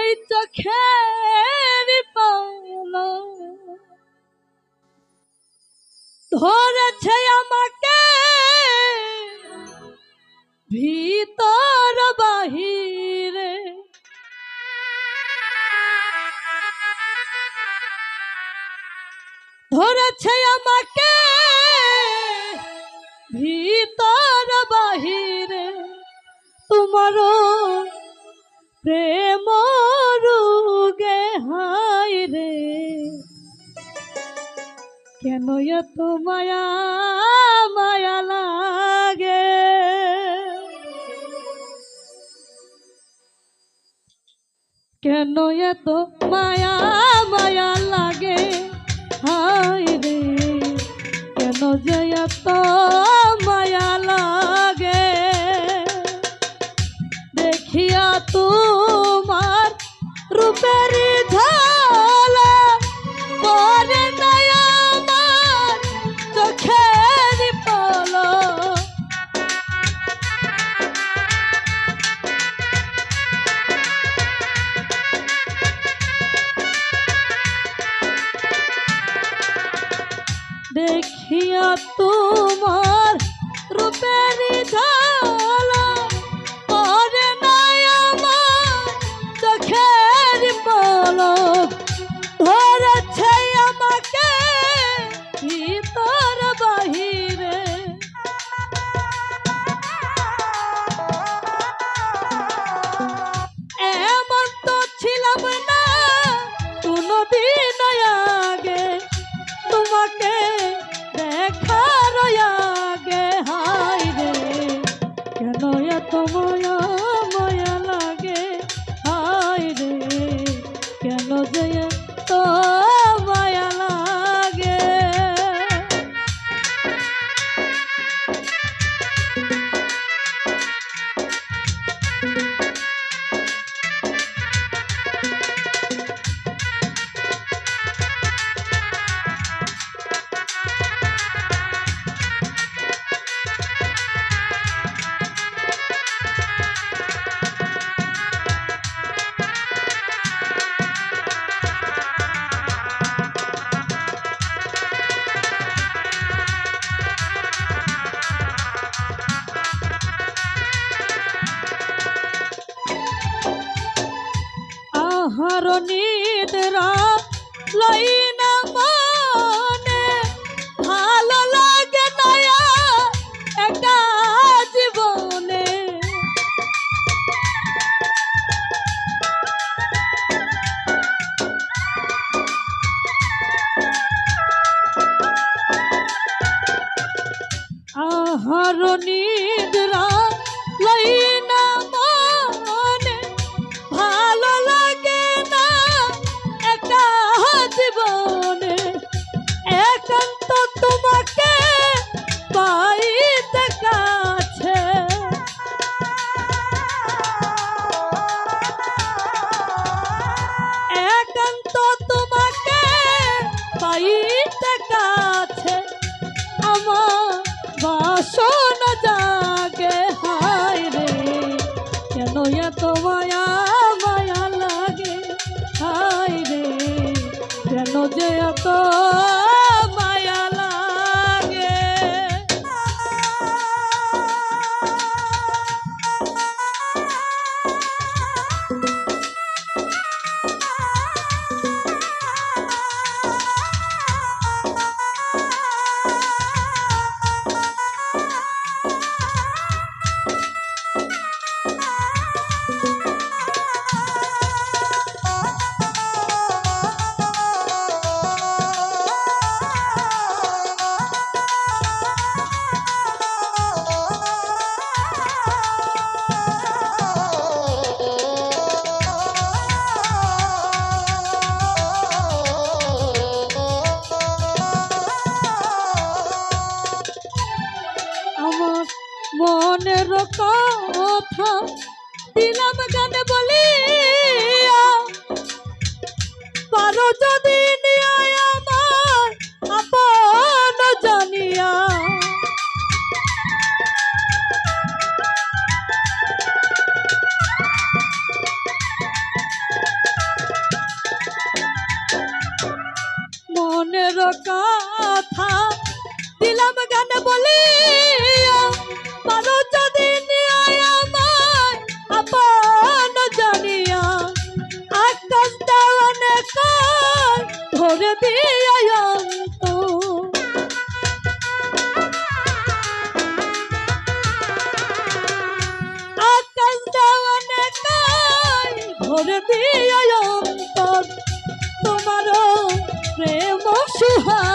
এই চোখের পালা। ধরেছে আমাকে ভিতর বাহিরে। ধরেছে আমাকে ভিতর বাহিরে। তোমারও প্রেম কেন এত মায়া মায়া লাগে। কেন এত মায়া মায়া লাগে? হায় রে, কেন যে এত দেখিয়া তোমার রূপের ঝালা নিদ্রা লই না বাসন জাগে হায় রে কেন এত মায়া মায়া লাগে? হায় রে কেন যে এত কথা দিলাম গানে বলি পারো যদি আমার আপন জানিয়া। too.